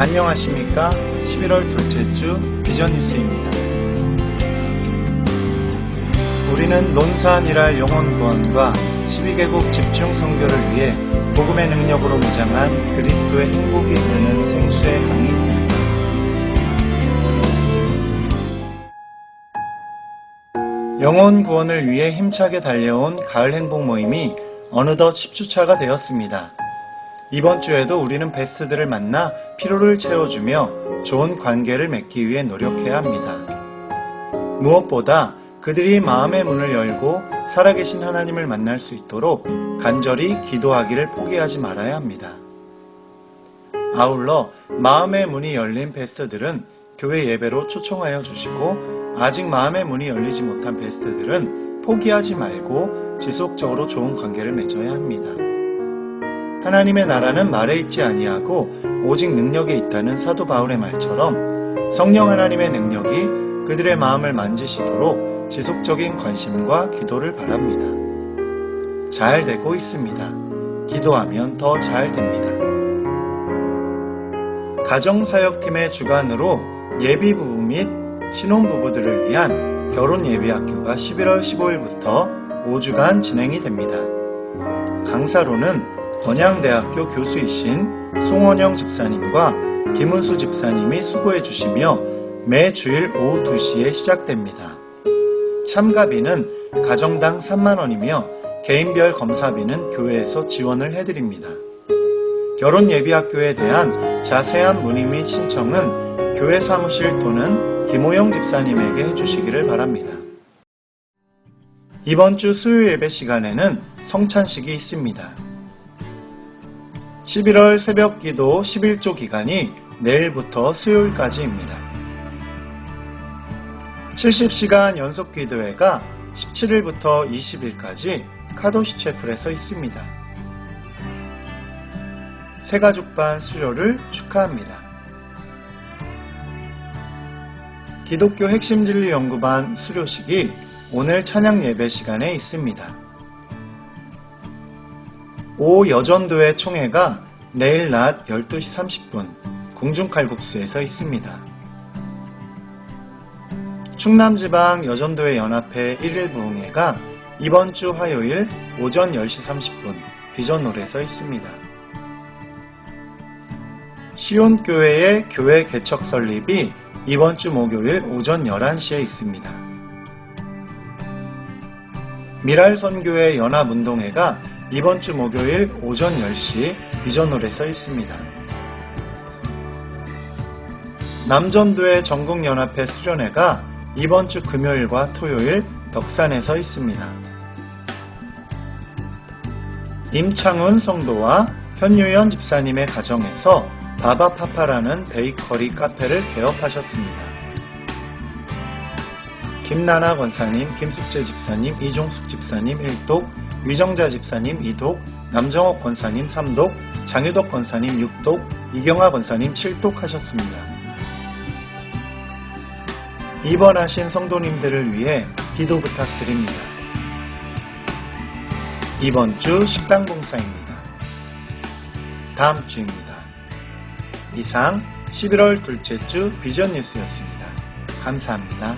안녕하십니까. 11월 둘째 주 비전 뉴스입니다. 우리는 논산이랄 영혼 구원과 12개국 집중 선교를 위해 복음의 능력으로 무장한 그리스도의 행복이 이르는 생수의 강입니다. 영혼 구원을 위해 힘차게 달려온 가을 행복 모임이 어느덧 10주차가 되었습니다. 이번 주에도 우리는 베스트들을 만나 피로를 채워주며 좋은 관계를 맺기 위해 노력해야 합니다. 무엇보다 그들이 마음의 문을 열고 살아계신 하나님을 만날 수 있도록 간절히 기도하기를 포기하지 말아야 합니다. 아울러 마음의 문이 열린 베스트들은 교회 예배로 초청하여 주시고 아직 마음의 문이 열리지 못한 베스트들은 포기하지 말고 지속적으로 좋은 관계를 맺어야 합니다. 하나님의 나라는 말에 있지 아니하고 오직 능력에 있다는 사도 바울의 말처럼 성령 하나님의 능력이 그들의 마음을 만지시도록 지속적인 관심과 기도를 바랍니다. 잘 되고 있습니다. 기도하면 더 잘 됩니다. 가정사역팀의 주관으로 예비부부 및 신혼부부들을 위한 결혼 예비학교가 11월 15일부터 5주간 진행이 됩니다. 강사로는 번양대학교 교수이신 송원영 집사님과 김은수 집사님이 수고해 주시며 매 주일 오후 2시에 시작됩니다. 참가비는 가정당 3만원이며 개인별 검사비는 교회에서 지원을 해드립니다. 결혼 예비학교에 대한 자세한 문의 및 신청은 교회 사무실 또는 김호영 집사님에게 해주시기를 바랍니다. 이번 주 수요 예배 시간에는 성찬식이 있습니다. 11월 새벽 기도 11조 기간이 내일부터 수요일까지입니다. 70시간 연속 기도회가 17일부터 20일까지 카도시 채플에서 있습니다. 새가족반 수료를 축하합니다. 기독교 핵심 진리 연구반 수료식이 오늘 찬양 예배 시간에 있습니다. 오 여전도의 총회가 내일 낮 12시 30분 궁중칼국수에서 있습니다. 충남지방 여전도회 연합회 1일 부흥회가 이번 주 화요일 오전 10시 30분 비전홀에서 있습니다. 시온교회의 교회 개척 설립이 이번 주 목요일 오전 11시에 있습니다. 미랄선교회 연합운동회가 이번 주 목요일 오전 10시 비전홀에서 있습니다. 남전도의 전국연합회 수련회가 이번 주 금요일과 토요일 덕산에서 있습니다. 임창훈 성도와 현유연 집사님의 가정에서 바바파파라는 베이커리 카페를 개업하셨습니다. 김나나 권사님, 김숙재 집사님, 이종숙 집사님 1독, 위정자 집사님 2독, 남정옥 권사님 3독, 장유덕 권사님 6독, 이경화 권사님 7독 하셨습니다. 입원하신 성도님들을 위해 기도 부탁드립니다. 이번 주 식당 봉사입니다. 다음 주입니다. 이상 11월 둘째 주 비전 뉴스였습니다. 감사합니다.